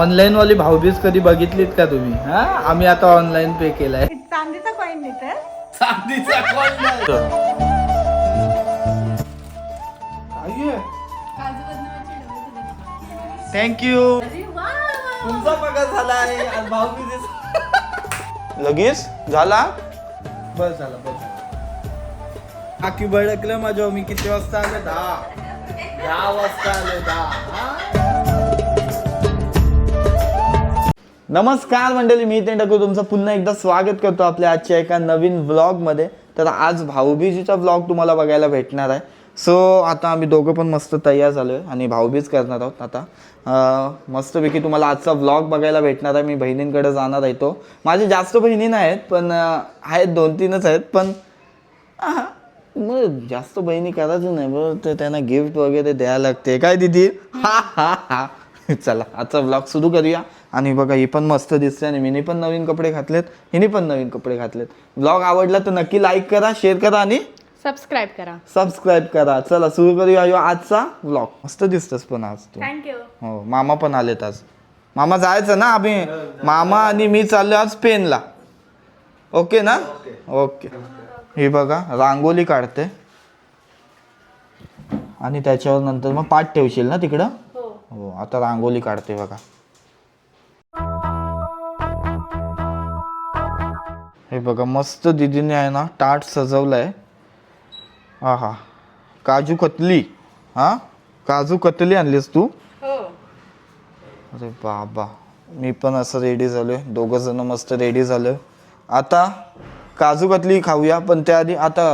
Online वाली भाऊबीज कधी बघितलीत का तुम्ही? हा? आम्ही आता ऑनलाईन पे केलाय. चांदीचा कॉईन देतात चांदीचा थँक्यू तुमचा पगार झाला आहे आज भाऊबीज लगेच? झाला? बस झाला बस झाला. बाकी भडकलं माझ्या मी किती वाजता आले? दहा. दहा वाजता आले दहा. नमस्कार मंडळी मी ते टाकू तुमचं पुन्हा एकदा स्वागत करतो आपल्या आजच्या एका नवीन व्लॉगमध्ये तर आज भाऊबीजीचा व्लॉग तुम्हाला बघायला भेटणार आहे. सो आता आम्ही दोघं पण मस्त तयार झालो आहे आणि भाऊबीज करणार आहोत आता. मस्तपैकी तुम्हाला आजचा व्लॉग बघायला भेटणार आहे. मी बहिणींकडे जाणार आहे तो. माझे जास्त बहिणी नाही आहेत पण आहेत दोन तीनच आहेत पण मग जास्त बहिणी करायचं नाही. बरं तर त्यांना गिफ्ट वगैरे द्यायला लागते. काय दिदी? हा हा हा. चला आजचा ब्लॉग सुरू करूया. आणि बघा ही पण मस्त दिसते आणि मीने पण नवीन कपडे घातलेत हिने पण नवीन कपडे घातलेत. ब्लॉग आवडला तर नक्की लाईक करा शेअर करा आणि सबस्क्राईब करा. सबस्क्राईब करा. चला सुरू करूया आजचा ब्लॉग मस्त दिसतस पण आज तू. थँक्यू हो मामा पण आलेत आज. मामा जायचं ना आम्ही? मामा आणि मी चाललो आज पेनला ओके ना? ओके. हे बघा रांगोली काढते. आणि त्याच्यावर नंतर मग पाठ ठेवशील ना तिकडं? हो आता रांगोली काढते बघा. हे बघा मस्त दिदीने आहे ना टाट सजवलाय. हा हा काजू कतली हा? काजू कतली आणलीस तू? हो. अरे बाबा मी पण असं रेडी झालोय. दोघं जण मस्त रेडी झालोय. आता काजू कतली खाऊया पण त्याआधी आता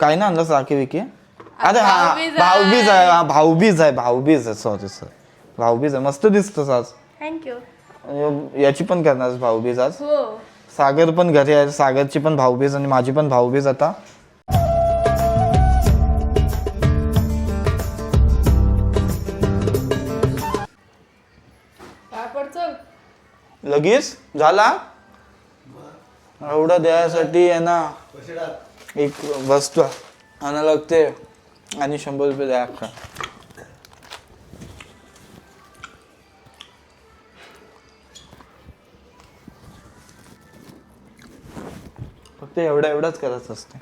काय ना आणलं साखी विकी अरे हा भाऊबीज आहे. हा भाऊबीज आहे भाऊबीज आहे सॉरी सर भाऊबीज आहे. मस्त दिसतोस आज. थँक्यू याची पण करणार भाऊबीज आज. हो. सागर पण घरी आहे. सागरची पण भाऊबीज आणि माझी पण भाऊबीज आता. लगेच? झाला? एवढं द्यायसाठी आहे ना. एक वस्तू आणा लागते. आणि शंभर रुपये द्या अख्खा. फक्त एवढा एवढाच करायचं असते.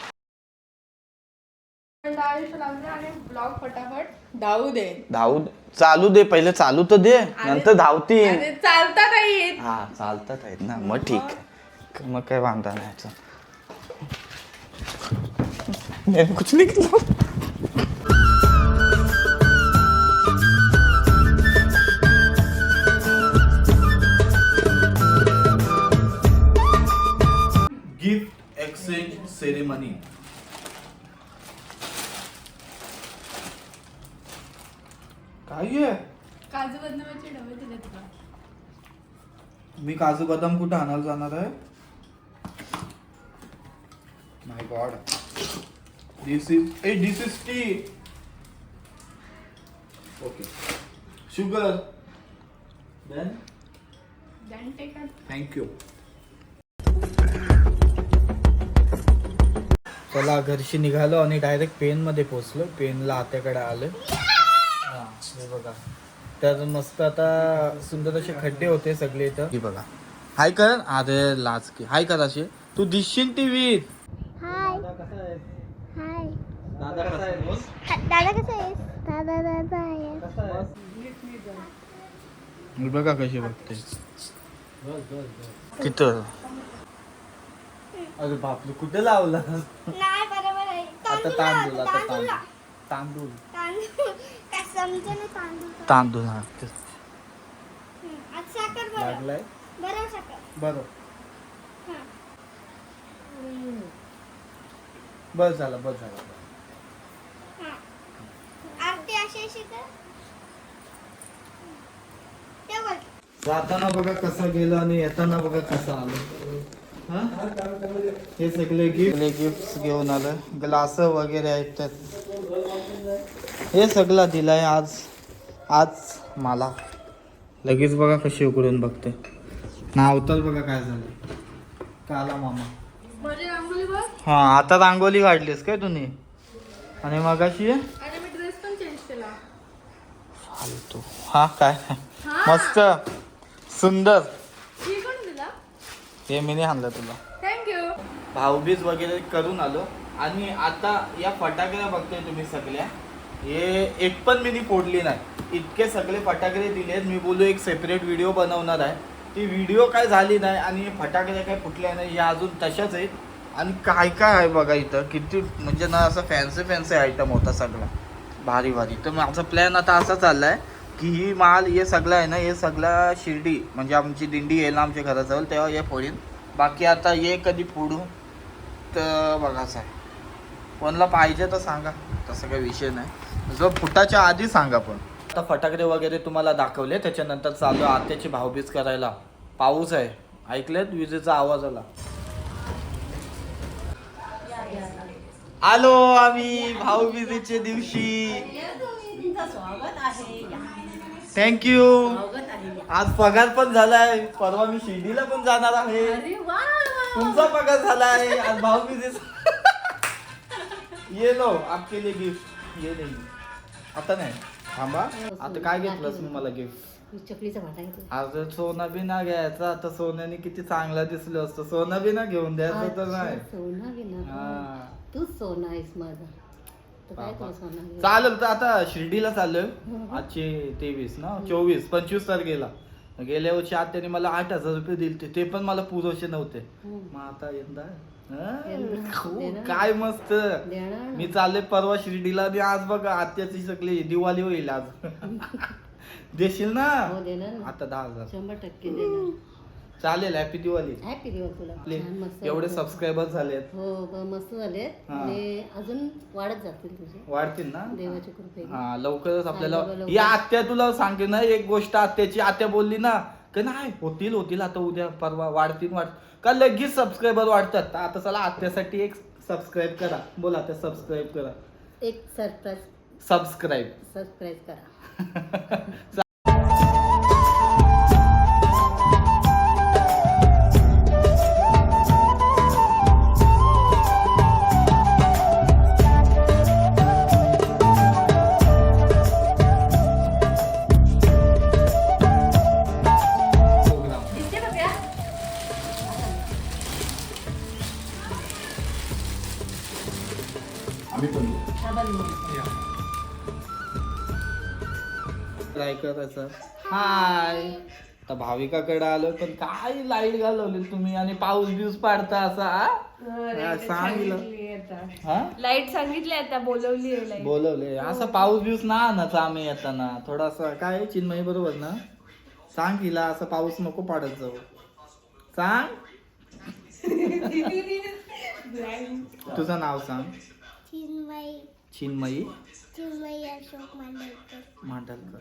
ब्लॉग फटाफट धावू दे धावू चालू दे पहिले चालू तर दे नंतर धावती. चालता काही येत हा चालतात आहेत ना मग ठीक आहे. मग काय वांधा नाही याचा. मैंने कुछ नहीं किया सेरेमनी काय आहे? काजू बदनामाचे डबे दिले तुला. मी काजू बदाम कुठं आणायला जाणार आहे? My god this is a this is T okay sugar then Then take a thank you चला घरशी निघालो आणि डायरेक्ट पेनमध्ये पोचलो पेनला आत्याकडे आलो. हा हे बघा. तर मस्त आता सुंदर असे खड्डे होते सगळे इथं. हे बघा. हाय कर. अरे लाच की हाय कर असे. तू दिसशील हाय. हाय. दादा कसा आहे? दादा कसा आहेस? दादा दादा आहे. बघा कशी बघते. तिथं. अरे बापरे कुठे लावला? नाही बरोबर आहे. आता तांदूळ आता तांदूळ. तांदूळ. तांदूळ. काय समजे ना तांदूळ तांदूळ हा साखर बरं. लागलाय? बरं साखर. बरं. हं. बस झालं बस झालं हं. आरती अशी अशी कर ते बोल जाताना बघा कसा गेलो आणि येताना बघा कसा आलो. हा? हे सगळे गिफ्ट गिफ्ट घेऊन आलं ग्लास वगैरे आहेत. त्यात हे सगळं दिलंय आज. आज मला. लगेच बघा कशी उघडून बघते. नाव तर बघा काय झालं काला मामा? माझी रांगोली बघ. हा आता रांगोली काढलीस काय तुम्ही आणि मगाशी? आणि मी ड्रेस पण चेंज केला. फालतू. हा काय? हा. मस्त. सुंदर. हे मी नाही आणलं तुला. थँक्यू भाऊबीज वगैरे करून आलो. आणि आता या फटाक्या बघतोय तुम्ही सगळ्या. हे एक पण मी फोडली नाही. इतके सगळे फटाके दिलेत. मी बोलू एक सेपरेट व्हिडिओ बनवणार आहे. ती व्हिडिओ काय झाली नाही आणि फटाके काय फुटल्या नाही या अजून तशाच आहेत. आणि काय काय आहे बघा इथं? किती म्हणजे ना असं फॅन्सी फॅन्सी आयटम होता सगळा. भारी भारी. तर माझा प्लॅन आता असा चाललाय. की ही माल हे सगळं आहे ना हे सगळं शिर्डी म्हणजे आमची दिंडी येईल ना आमच्या घराजवळ तेव्हा हे फोडीन. बाकी आता ये कधी फोडू तर बघायचं आहे कोणाला पाहिजे तर सांगा तसं काही विषय नाही. जो फुटाच्या आधी सांगा पण. आता फटाके वगैरे तुम्हाला दाखवले त्याच्यानंतर चालू आत्याची भावबीज करायला. पाऊस आहे. ऐकलेत विजेचा आवाज आला? आलो आम्ही भाऊबीजेच्या दिवशी. थँक्यू आज पगार पण झालाय. परवा मी शिर्डीला पण जाणार आहे. तुमचा पगार झालाय. आज भाऊबीजेचा ये लो आपके लिए गिफ्ट ये नाही आता नाही. थांबा. आता काय घेतलंस मी मला गिफ्ट चकलीचा भाटा घेतला. आज सोनं बिना घ्यायचा. आता सोन्याने किती चांगला दिसलं असतं. सोनं बिना घेऊन द्यायचं तर नाही. सोना हा. तूच सोना आहेस माझा. तर काय? चालेल तर आता शिर्डीला चाललोय. आजचे तेवीस ना? चोवीस पंचवीस तारखेला. गेल्या वर्षी आत्याने मला आठ हजार रुपये दिले ते पण मला पुरोशे नव्हते. हम्म. मग आता यंदा हा? यंदा. खूप देणार. काय मस्त. देणार. ना. मी चालले परवा शिर्डीला आणि आज बघा आत्याची सगळी दिवाळी होईल आज. देशील ना? हो देणार ना. आता दहा हजार. शंभर टक्के देणार. चालेल हॅपी दिवाळी. हॅपी दिवस तुला. आपले छान मस्त एवढे वाटलं. सबस्क्रायबर झालेत. हो ब- मस्त झाले हा. आणि अजून वाढत जातील तुझे. वाढतील ना? देवाची कृपे हा लवकरच आपल्याला. या आत्या तुला सांगते ना एक गोष्ट आत्याची. आत्या बोलली ना का नाही होतील होतील आता उद्या परवा वाढतील वाढ का लगेच सबस्क्रायबर वाढतात. आता चला आत्यासाठी एक सबस्क्राईब करा. बोला आता सबस्क्राईब करा. एक सरप्राईज सबस्क्राईब सबस्क्राईब करा. ट्राय करायचं हाय. आता भाविकाकडे आलो पण काय लाइट घालवली तुम्ही आणि पाऊस बिऊस पाडता असा हा? हा, सांगितलं. हा? लाइट सांगितली आता बोलवली आहे लाइट. बोलवले असं पाऊस बिऊस ना आणायचा आम्ही येताना. थोडासा काय चिन्मयी बरोबर ना? सांग हिला असं पाऊस नको पाडत जाऊ. सांग. तुझं नाव सांग. चिन्मयी? अशोक मांडलकर. मांडलकर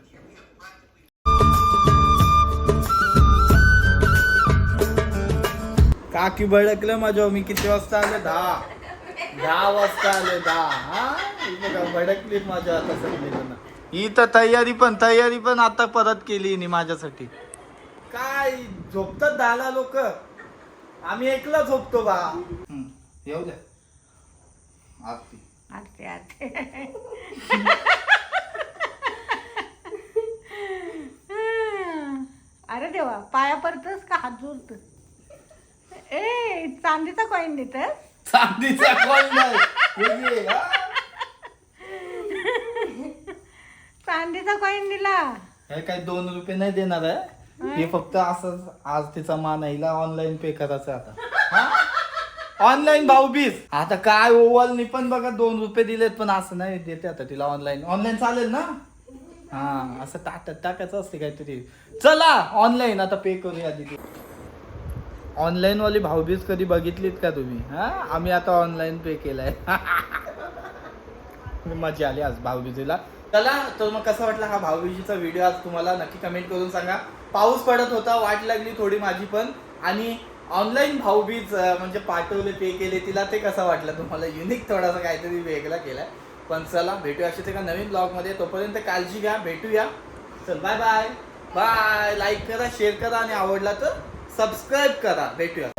काकी भडकलं माझ्या मी किती वाजता आले? दहा. दहा वाजता आले दहा. हा? भडकली माझ्या आता सगळी ही तर तयारी पण तयारी पण आता परत केली हिने माझ्यासाठी. काय झोपतात दहाला लोक? आम्ही एकला झोपतो बा. येऊ द्या. आरती. आते अरे देवा पाया पडतस का? हात जोडत ए चांदीचा कॉईन देत चांदीचा नाही. हा? चांदीचा कॉईन दिला. हे काय दोन रुपये नाही देणार आहे? हे फक्त असंच आज तिचा मान आहे ऑनलाईन पे करायचं आता. ऑनलाईन भाऊबीज आता काय ओवलनी पण बघा दोन रुपये दिलेत पण असं नाही देते आता तिला ऑनलाईन ऑनलाईन चालेल ना? हा असं टाकत टाकायचं असते काहीतरी. चला ऑनलाईन आता पे करूया दिदी. ऑनलाईन वाली भाऊबीज कधी बघितलीत का तुम्ही? हा? आम्ही आता ऑनलाईन पे केलाय. मजा आली आज भाऊबीजीला चला तर मग कसं वाटलं हा भाऊबीजीचा व्हिडिओ आज तुम्हाला नक्की कमेंट करून सांगा. पाऊस पडत होता वाट लागली थोडी माझी पण. आणि ऑनलाईन भाऊबीज म्हणजे पाठवले पे केले तिला ते कसं वाटलं तुम्हाला? युनिक थोडासा काहीतरी वेगळा केलाय. पण चला भेटूया. अशी एका नवीन ब्लॉगमध्ये तोपर्यंत काळजी घ्या. भेटूया. चल बाय बाय बाय लाईक करा शेअर करा आणि आवडला तर सबस्क्राईब करा. भेटूया.